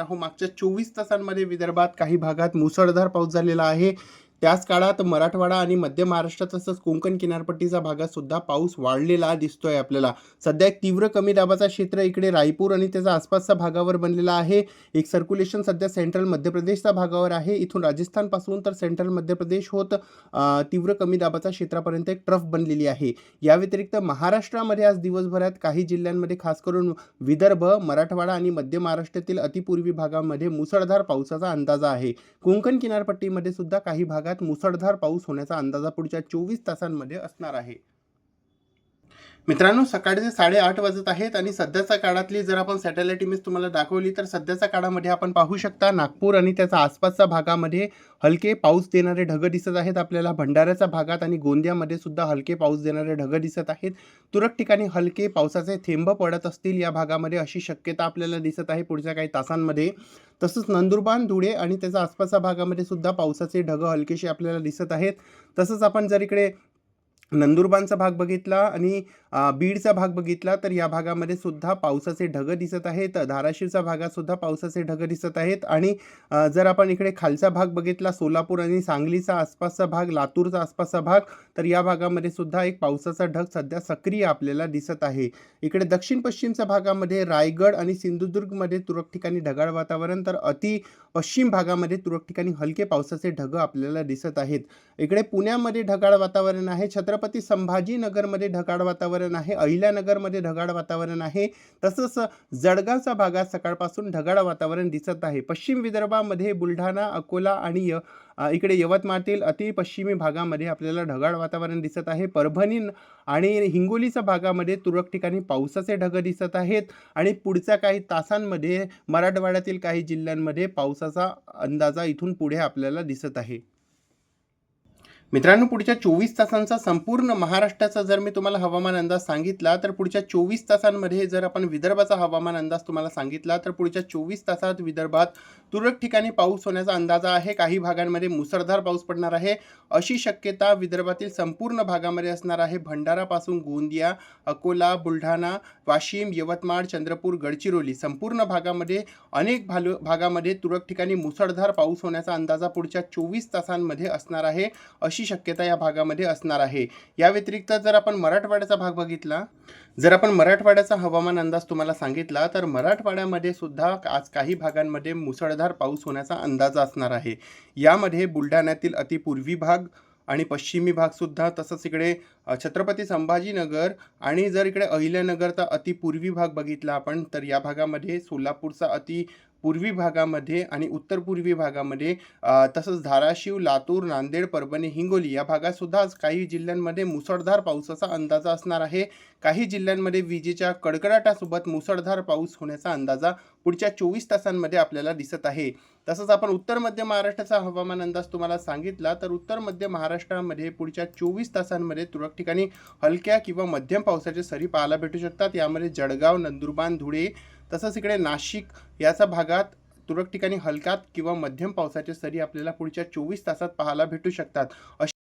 हो, मागच्या चोवीस तासांमध्ये विदर्भात काही भागात मुसळधार पाऊस झालेला आहे. त्याच काळात मराठवाडा आणि मध्य महाराष्ट्र तसंच कोकण किनारपट्टीच्या भागात सुद्धा पाऊस वाढलेला दिसतोय आपल्याला. सध्या एक तीव्र कमी दाबाचा क्षेत्र इकडे रायपूर आणि त्याच्या आसपासच्या भागावर बनलेला आहे. एक सर्क्युलेशन सध्या सेंट्रल मध्य प्रदेशच्या भागावर आहे. इथून राजस्थानपासून तर सेंट्रल मध्य प्रदेश होत तीव्र कमी दाबाच्या क्षेत्रापर्यंत एक ट्रफ बनलेली आहे. या व्यतिरिक्त महाराष्ट्रामध्ये आज दिवसभरात काही जिल्ह्यांमध्ये खास करून विदर्भ मराठवाडा आणि मध्य महाराष्ट्रातील अतिपूर्वी भागामध्ये मुसळधार पावसाचा अंदाजा आहे. कोकण किनारपट्टीमध्ये सुद्धा काही भागात मुसळधार पाऊस होण्याचा अंदाजा पुढच्या चोवीस तासांमध्ये असणार आहे. मित्रांनो सकाळचे साडेआठ वाजत आहेत आणि सध्याच्या काळातली जर आपण सॅटेलाइट इमेज तुम्हाला दाखवली तर सध्याच्या काळामध्ये आपण पाहू शकता नागपूर आणि त्याच्या आसपासच्या भागामध्ये हलके पाऊस देणारे ढग दिसत आहेत. आपल्याला भंडाऱ्याच्या भागात आणि गोंदियामध्ये सुद्धा हलके पाऊस देणारे ढग दिसत आहेत. तुरळक ठिकाणी हलके पावसाचे थेंब पडत असतील या भागामध्ये अशी शक्यता आपल्याला दिसत आहे पुढच्या काही तासांमध्ये. तसंच नंदुरबार धुळे आणि त्याच्या आसपासच्या भागामध्ये सुद्धा पावसाचे ढग हलकेसे आपल्याला दिसत आहेत. तसंच आपण जर इकडे नंदुरबारचा भाग बघितला आणि बीडचा भाग बघितला तर या भागामध्ये सुद्धा पावसाचे ढग दिसत आहेत. धाराशिवचा भागातसुद्धा पावसाचे ढग दिसत आहेत. आणि जर आपण इकडे खालचा भाग बघितला सोलापूर आणि सांगलीचा आसपासचा भाग लातूरचा आसपासचा भाग तर या भागामध्ये सुद्धा एक पावसाचा ढग सध्या सक्रिय आपल्याला दिसत आहे. इकडे दक्षिण पश्चिमच्या भागामध्ये रायगड आणि सिंधुदुर्गमध्ये तुरळक ठिकाणी ढगाळ वातावरण तर अति पश्चिम भागामध्ये तुरळक ठिकाणी हलके पावसाचे ढग आपल्याला दिसत आहेत. इकडे पुण्यामध्ये ढगाळ वातावरण आहे. छत्रपती संभाजीनगरमध्ये ढगाळ वातावरण आहे. अहिल्यानगरमध्ये ढगाळ वातावरण आहे. तसंच जळगावचा भागात सकाळपासून ढगाळ वातावरण दिसत आहे. पश्चिम विदर्भामध्ये बुलढाणा अकोला आणि य इकडे यवतमाळतील अति पश्चिमी भागामध्ये आपल्याला ढगाळ वातावरण दिसत आहे. परभणी आणि हिंगोलीच्या भागामध्ये तुरळक ठिकाणी पावसाचे ढग दिसत आहेत. आणि पुढच्या काही तासांमध्ये मराठवाड्यातील काही जिल्ह्यांमध्ये पावसाचा अंदाजा इथून पुढे आपल्याला दिसत आहे. मित्रांनो पुढच्या चोवीस तासांचा संपूर्ण महाराष्ट्राचा जर मी तुम्हाला हवामान अंदाज सांगितला तर पुढच्या चोवीस तासांमध्ये जर आपण विदर्भाचा हवामान अंदाज तुम्हाला सांगितला तर पुढच्या चोवीस तासात विदर्भात तुरळक ठिकाणी पाऊस होण्याचा अंदाजा आहे. काही भागांमध्ये मुसळधार पाऊस पडणार आहे. अशी शक्यता विदर्भातील संपूर्ण भागामध्ये असणार आहे. भंडारापासून गोंदिया अकोला बुलढाणा वाशिम यवतमाळ चंद्रपूर गडचिरोली संपूर्ण भागामध्ये अनेक भालो भागामध्ये तुरळक ठिकाणी मुसळधार पाऊस होण्याचा अंदाजा पुढच्या चोवीस तासांमध्ये असणार आहे. अशी शक्यता या भागामध्ये असणार आहे. या व्यतिरिक्त जर आपण मराठवाड्याचा भाग बघितला जर आपण मराठवाड्याचा हवामान अंदाज तुम्हाला सांगितला तर मराठवाड्यामध्ये सुद्धा आज काही भागांमध्ये मुसळधार पाऊस होण्याचा अंदाज असणार आहे. यामध्ये बुलढाण्यातील अतिपूर्वी भाग आणि पश्चिमी भागसुद्धा तसंच इकडे छत्रपती संभाजीनगर आणि जर इकडे अहिल्यानगरचा अतिपूर्वी भाग बघितला आपण तर या भागामध्ये सोलापूरचा अति पूर्वी भागामध्ये आणि उत्तर पूर्वी भागामध्ये तसंच धाराशिव लातूर नांदेड परभणी हिंगोली या भागातसुद्धा काही जिल्ह्यांमध्ये मुसळधार पावसाचा अंदाजा असणार आहे. काही जिल्ह्यांमध्ये विजेच्या कडकडाटासोबत मुसळधार पाऊस होण्याचा अंदाजा पुढच्या चोवीस तासांमध्ये आपल्याला दिसत आहे. तसंच आपण उत्तर मध्य महाराष्ट्राचा हवामान अंदाज तुम्हाला सांगितला तर उत्तर मध्य महाराष्ट्रामध्ये पुढच्या चोवीस तासांमध्ये तुरळक ठिकाणी हलक्या किंवा मध्यम पावसाचे सरी पाहायला भेटू शकतात. यामध्ये जळगाव नंदुरबार धुळे तसंच इकडे नाशिक याचा भागात तुरळक ठिकाणी हलकात किंवा मध्यम पावसाचे सरी आपल्याला पुढच्या चोवीस तासात पाहायला भेटू शकतात.